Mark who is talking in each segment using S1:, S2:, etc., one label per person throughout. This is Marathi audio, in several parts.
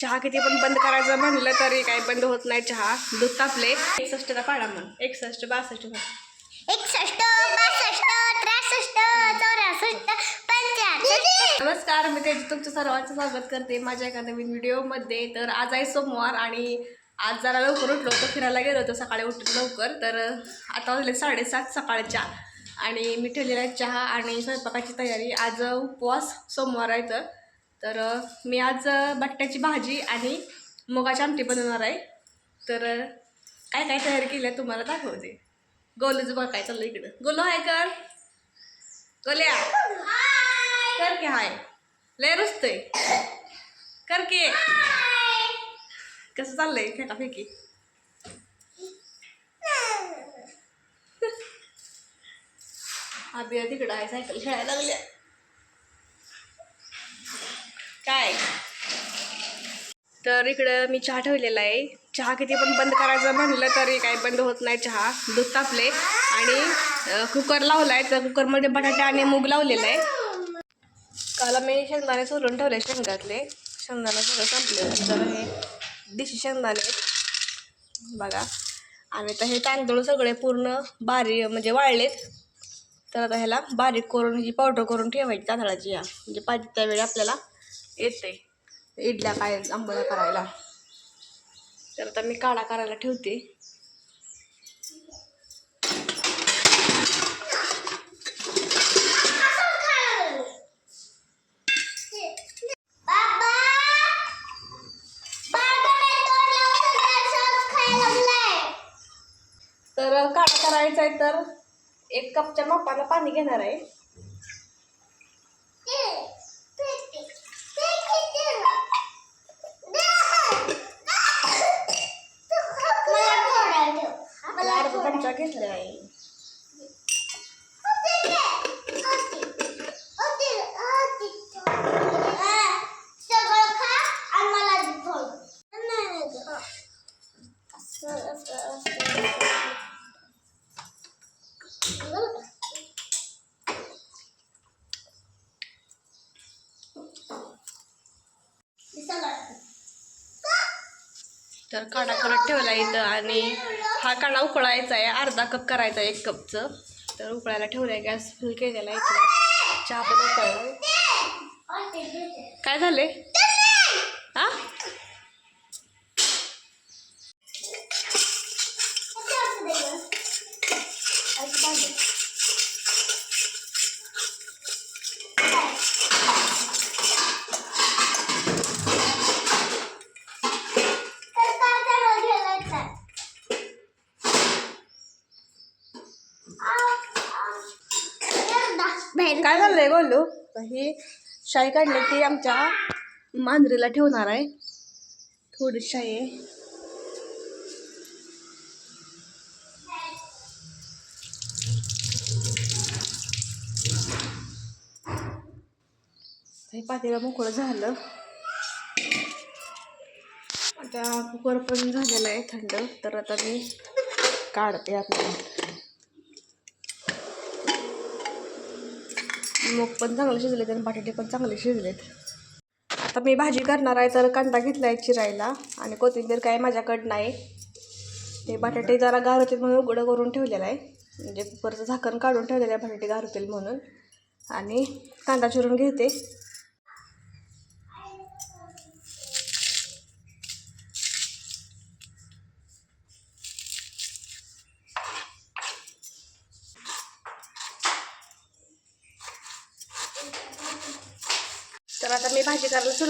S1: चहा किती पण बंद करायचं म्हणलं तरी काही बंद होत नाही चहा. दूध तापले. एकसष्टचा पाडा म्हण एकसष्ट बासष्ट.
S2: एकसष्ट बासष्ट त्रेसष्ट चौऱ्यासष्ट
S1: नमस्कार मी तेज. तुमचं सर्वांचं स्वागत करते माझ्या एका नवीन व्हिडिओमध्ये. तर आज आहे सोमवार आणि आज जरा लवकर उठलो होतो फिरायला गेलो होतो सकाळी उठून लवकर. तर आता वाजले साडेसात सकाळच्या. आणि मी ठेवलेला चहा आणि स्वयंपाकाची तयारी. आज उपवास सोमवार आहे तर. तर मी आज बट्ट्याची भाजी आणि मुगाची आमटी बनवणार आहे. तर काय काय तयार केली आहे तुम्हाला दाखवते. गोलूचं बघ काय चाललं इकडं. गोलू आहे कर. गोल्या. कर की हाय. लय रुसतंय. कर की. कसं चाललंय फेकाफेकी? अभिया तिकडं आहे सायकल खेळायला लागल्या. काय? तर इकडं मी चहा ठेवलेला आहे. चहा किती पण बंद करायचं म्हणलं तरी काय बंद होत नाही चहा. दूध तापले. आणि कुकर लावला आहे तर कुकरमध्ये बटाटे आणि मूग लावलेला आहे. काल मी शेंगदाणे सोलून ठेवले शेंगातले. शेंगदाणा सगळं संपले. तर हे देशी शेंगदाणे बघा. आणि तर हे तांदूळ सगळे पूर्ण बारीक म्हणजे वाळलेत. तर आता ह्याला बारीक करून ही पावडर करून ठेवायची तांदळाची या. म्हणजे पाहिजे त्यावेळी आपल्याला येते इडल्या काय आंबोळ्या करायला. तर आता मी काढा करायला ठेवते.
S2: बाबा! बाबाने तोंड लावून सगळं खायला लागलाय
S1: तर काढा करायचा आहे तर एक कपच्या मापानं पाणी घेणार आहे मला अर्धा चमचा घेतला आहे
S2: सगळं खा आणि मला दे थोडं.
S1: तर काढा करत ठेवला इथं आणि हा काढा उकळायचा आहे अर्धा कप करायचा आहे एक कपचं. तर उकळायला ठेवलं आहे गॅस फुल केलेला आहे चहा पण उकळला. काय झाले हा? काय झालंय बोलू? ही शाई काढली ती आमच्या मांजरीला ठेवणार आहे. थोडी शाई आहे. हे पातेला मोकळं झालं. आता कुकर पण झालेलं आहे थंड. तर आता मी काढते आता मूग पण चांगले शिजलेत आणि बटाटे पण चांगले शिजलेत. आता मी भाजी करणार आहे तर कांदा घेतला आहे चिरायला आणि कोथिंबीर काय माझ्याकडं नाही. ते बटाटे जरा गार होतील म्हणून उघडं करून ठेवलेलं आहे. म्हणजे कुकरचं झाकण काढून ठेवलेलं आहे बटाटे गार होतील म्हणून. आणि कांदा चिरून घेते.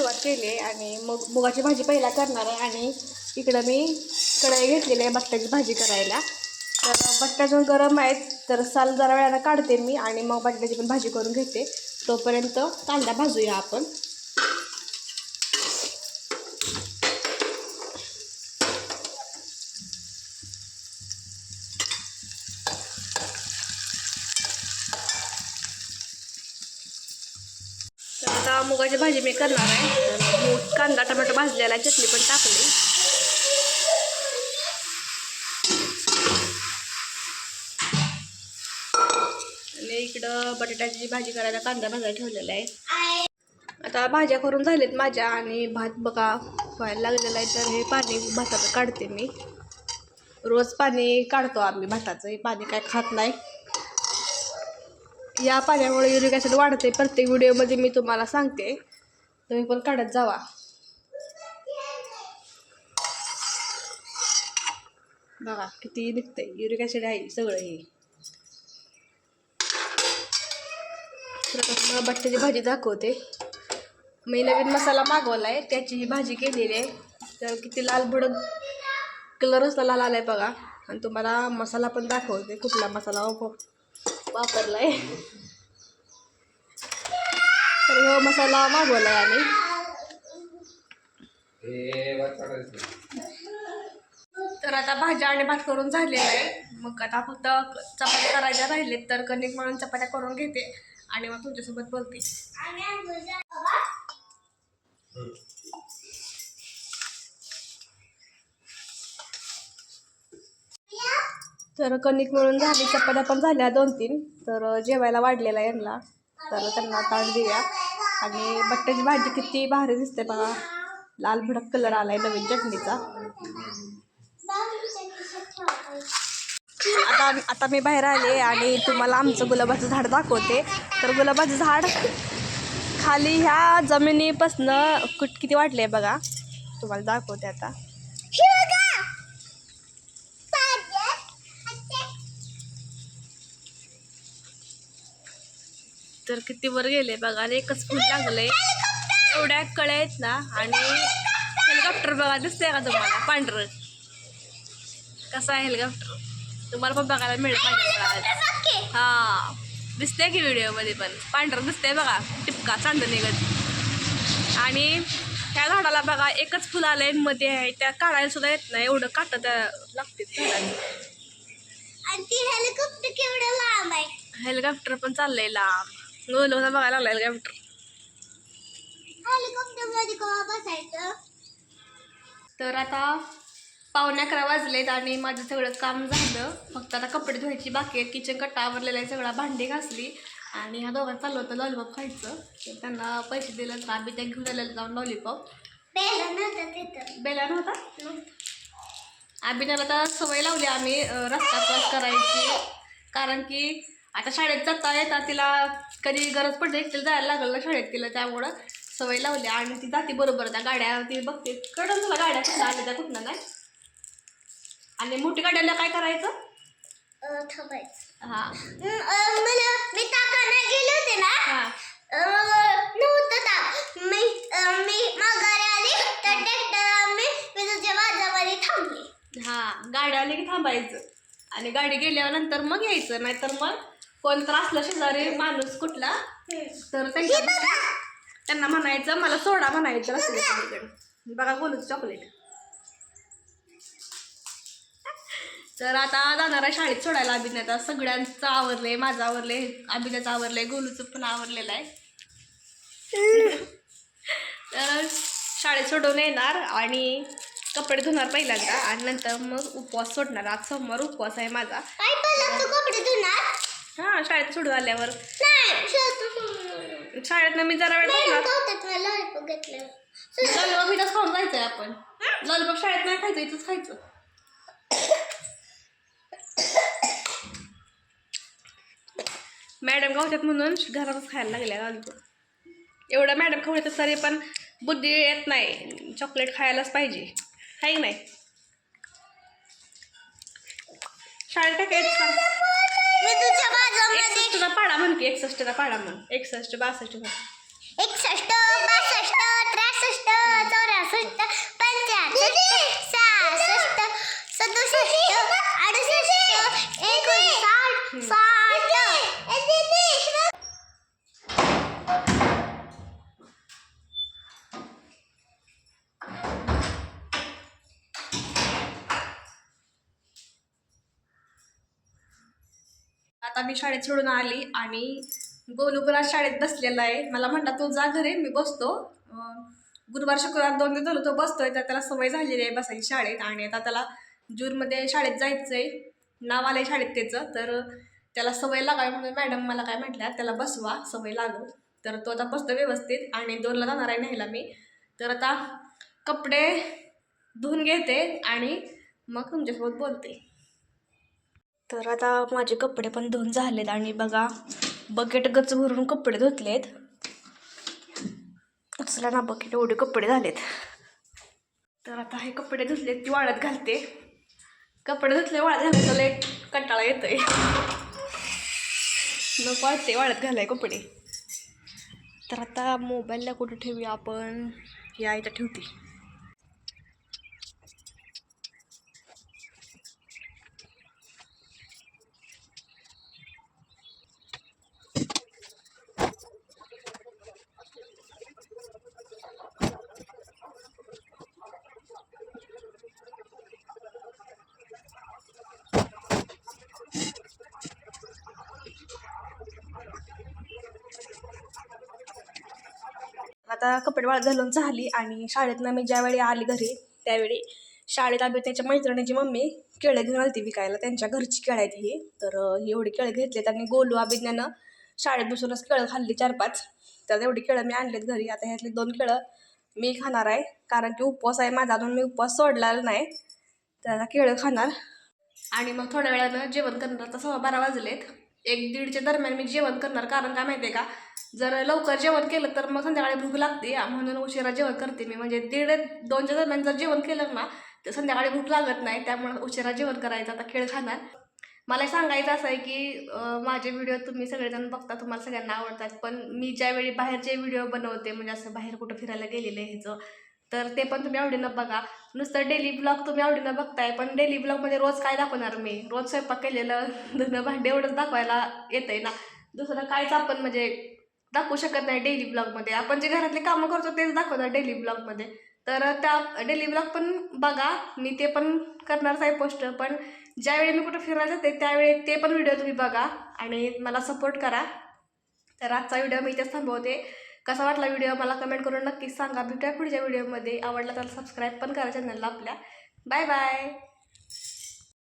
S1: सुरुवात केली आहे आणि मग मुगाची भाजी पहिला करणार आहे आणि इकडं मी कढई घेतलेली आहे बट्ट्याची भाजी करायला. तर बट्ट्या जो गरम आहेत तर साल जरा वेळानं काढते मी आणि मग बटाट्याची पण भाजी करून घेते. तोपर्यंत कांदा भाजूया आपण तर आता मुगाची भाजी मी करणार आहे. तर मूग कांदा टोमॅटो भाजलेला आहे, चटणी पण टाकली. आणि इकडं बटाट्याची भाजी करायला कांदा भाजायला ठेवलेला आहे. आता भाज्या करून झाल्यात माझ्या आणि भात बघा व्हायला लागलेला आहे तर हे पाणी भाताचं काढते मी. रोज पाणी काढतो आम्ही भाताचं हे पाणी काय खात नाही. या पाण्यामुळे युरिक ॲसिड वाढते. प्रत्येक व्हिडिओमध्ये मी तुम्हाला सांगते. तुम्ही पण काढत जावा. बघा किती निघतंय. युरिक ॲसिड आहे सगळं हे. तर तुम्हाला बट्ट्याची भाजी दाखवते. मी नवीन मसाला मागवला आहे त्याची ही भाजी केलेली आहे. तर किती लाल भडक कलरच लाल आलाय बघा. आणि तुम्हाला मसाला पण दाखवते कुठला मसाला वापर. वापरला आहे तर ह्यो मसाला मागवला आहे आम्ही तर आता भाज्या आणि भात करून झालेला आहे. मग आता फक्त चपात्या करायच्या राहिलेत तर कणिक म्हणून चपात्या करून घेते आणि मग तुमच्यासोबत बोलते. तर कणिक मिळून झाली चपात्या पण झाल्या दोन तीन तर जेवायला वाढलेला यांना. तर त्यांना ताट देऊया. आणि बट्ट्याची भाजी किती भारी दिसते बघा. लाल भडक कलर आलाय नवीन चटणीचा. आता आता मी बाहेर आले आणि तुम्हाला आमचं गुलाबाचं झाड दाखवते. तर गुलाबाचं झाड खाली ह्या जमिनीपासनं कुठ किती वाटले बघा. तुम्हाला दाखवते आता
S2: हे बघा. पाण्यात आता
S1: तर किती वर गेले बघा. आणि एकच फूल लागलंय. एवढ्या कळ्या आहेत ना. आणि हेलिकॉप्टर बघा दिसतंय का तुम्हाला? पांढरं. कसं आहे हेलिकॉप्टर तुम्हाला पण बघायला मिळेल पाहिजे
S2: नक्की.
S1: हा. दिसतंय की व्हिडिओमध्ये पण? पांढरं दिसतंय बघा. टिपका चांदणी गत आणि त्या झाडाला बघा एकच फुल आलंयमध्ये आहे. त्या काढायला सुद्धा येत नाही. एवढं काट त्या लागते झाडाला.
S2: आणि ती हेलिकॉप्टर केवढं लांब आहे?
S1: हेलिकॉप्टर पण चाललंय लांब. गोल बघायला लागला हेलिकॉप्टर
S2: हेलिकॉप्टरमध्ये केव्हा बसायचं
S1: तर आता पावणे अकरा वाजलेत आणि माझं सगळं काम झालं. फक्त आता कपडे धुवायची बाकी आहेत. किचन कट्टा आवरलेला आहे सगळा भांडी घासली. आणि ह्या दोघांना चाललं होतं लॉलीपॉप खायचं. तर त्यांना पैसे दिले तर आम्ही त्या घेऊन आलेलं जाऊन लॉलीपॉप बेला नव्हता आम्ही त्याला तर सवय लावली. आम्ही रस्ता क्रॉस करायची. कारण की आता शाळेत जाता येता तिला कधी गरज पडते एकटीला जायला लागलं ना शाळेत तिला त्यामुळं सवय लावली. आणि ती जाते बरोबर. त्या गाड्या ती बघते. कळलं तुला गाड्या कुठं आल्या त्या कुठनं नाही आणि मोठी गाड्याला काय करायचं?
S2: थांबायचं.
S1: हां.
S2: मला मी गेले होते ना अं, नव्हतं ताक. मी अं, मी माघारी आली तर ट्रॅक्टर मी मी तुझ्या माझ्यामध्ये थांबली.
S1: हां गाडी आली की थांबायचं. आणि गाडी गेल्यानंतर मग यायचं नाहीतर मग कोण तर असलं शेजारी माणूस कुठला तर त्यांच्या त्यांना म्हणायचं मला सोडा म्हणायचं बघा! गोलूच चॉकलेट तर आता जाणार आहे शाळेत सोडायला अभिनेता सगळ्यांचं आवरलंय माझं आवरलंय अभिनेचं आवरलंय गोलूचं पण आवरलेलं आहे. तर शाळेत सोडवून येणार आणि कपडे धुणार पहिल्यांदा आणि नंतर मग उपवास सोडणार. आज सोमवार उपवास आहे माझा
S2: काय पहिला तू कपडे धुणार
S1: हां शाळेत सोडून आल्यावर.
S2: नाही शेवटी
S1: शाळेतनं मी जरा वेळ
S2: लॉलीपॉप घेतलं
S1: लॉलीपॉप इथंच खाऊन जायचंय आपण. लॉलीपॉप शाळेत नाही खायचं इथंच खायचं. मॅडम गावतात म्हणून घरातच खायला लागल्या लॉलीपॉप एवढं मॅडम खाऊ येतात तरी पण बुद्धी येत नाही. चॉकलेट खायलाच पाहिजे. आहे की नाही? शाळेत काय काय?
S2: मी तुझ्या माझ्यामध्ये
S1: एकसष्टचा पाडा म्हण की एकसष्टचा पाडा म्हण. एकसष्ट बासष्ट.
S2: एकसष्ट बासष्ट त्रेसष्ट चौऱ्यासष्ट.
S1: मी शाळेत सोडून आली आणि गोलू पण आज शाळेत बसलेला आहे. मला म्हणला तू जा घरी मी बसतो. गुरुवार शुक्रवार दोन दिवस झालो तो बसतोय तर त्याला सवय झालेली आहे बसायची शाळेत आणि आता त्याला जूनमध्ये शाळेत जायचं आहे नाव आलं आहे शाळेत त्याचं तर त्याला सवय लागावी म्हणून मॅडम मला काय म्हटल्या त्याला बसवा सवय लागू तर तो आता बसतो व्यवस्थित आणि दोनला जाणार आहे न्यायला मी. तर आता कपडे धुवून घेते आणि मग तुमच्यासोबत बोलते. तर आता माझे कपडे पण धुवून झालेत आणि बघा बकेट गच भरून कपडे धुतलेत. उचला ना बकेट एवढे कपडे झालेत. तर आता हे कपडे धुतलेत ती वाळत घालते. कपडे धुतले वाळत घालायचं लय कंटाळा येतोय. नको वाटते वाळत घालाय कपडे. तर आता मोबाईलला कुठे ठेवूया आपण? या इथं ठेवते. आता कपडेवाळ घालून झाली आणि शाळेतनं मी ज्यावेळी आली घरी त्यावेळी शाळेत आम्ही त्याच्या मैत्रिणीची मम्मी केळं घेऊन आली विकायला. त्यांच्या घरची केळं आहेत ही. तर अं, ही एवढी केळं घेतली त्यांनी गोलू अभिज्ञानं शाळेत बसूनच केळं खाल्ली चार पाच तर एवढी केळं मी आणलेत घरी. आता ह्यातली दोन केळं मी खाणार आहे. कारण की उपवास आहे माझा. अजून मी उपवास सोडलेला नाही. तर आता केळं खाणार. आणि मग थोड्या वेळानं जेवण करणार. आता सव्वा बारा वाजलेत. एक दीडच्या दरम्यान मी जेवण करणार. कारण काय माहिती आहे का? जर लवकर जेवण केलं तर मग संध्याकाळी भूक लागते. म्हणून उशिरा जेवण करते मी. म्हणजे दीड दोनच्या दरम्यान जर जेवण केलं ना तर संध्याकाळी भूक लागत नाही. त्यामुळे उशिरा जेवण करायचं. आता खेळ खाणार. मला सांगायचं असं आहे की माझे व्हिडिओ तुम्ही सगळेजण बघता. तुम्हाला सगळ्यांना आवडतात. पण मी ज्यावेळी बाहेरचे व्हिडिओ बनवते म्हणजे असं बाहेर कुठं फिरायला गेलेलं ह्याचं तर ते पण तुम्ही आवडीनं बघा. नुसतं डेली ब्लॉग तुम्ही आवडीनं बघताय. पण डेली ब्लॉगमध्ये रोज काय दाखवणार मी? रोज स्वयंपाक केलेलं धुणं भांडे एवढंच दाखवायला येतंय ना. दुसरं कायच आपण म्हणजे दाखवू शकत नाही डेली ब्लॉगमध्ये आपण जे घरातले कामं करतो तेच दाखवतात डेली ब्लॉगमध्ये तर त्या डेली ब्लॉग पण बघा मी ते पण करणारच आहे पोस्ट पण ज्यावेळी मी कुठं फिरायला जाते त्यावेळी ते पण व्हिडिओ तुम्ही बघा आणि मला सपोर्ट करा. तर आजचा व्हिडिओ मी इथेच थांबवते. कसा वाटला व्हिडिओ मला कमेंट करून नक्कीच सांगा. भेटूया पुढच्या व्हिडिओमध्ये आवडला तर सबस्क्राईब पण करा चॅनलला आपल्या. Bye bye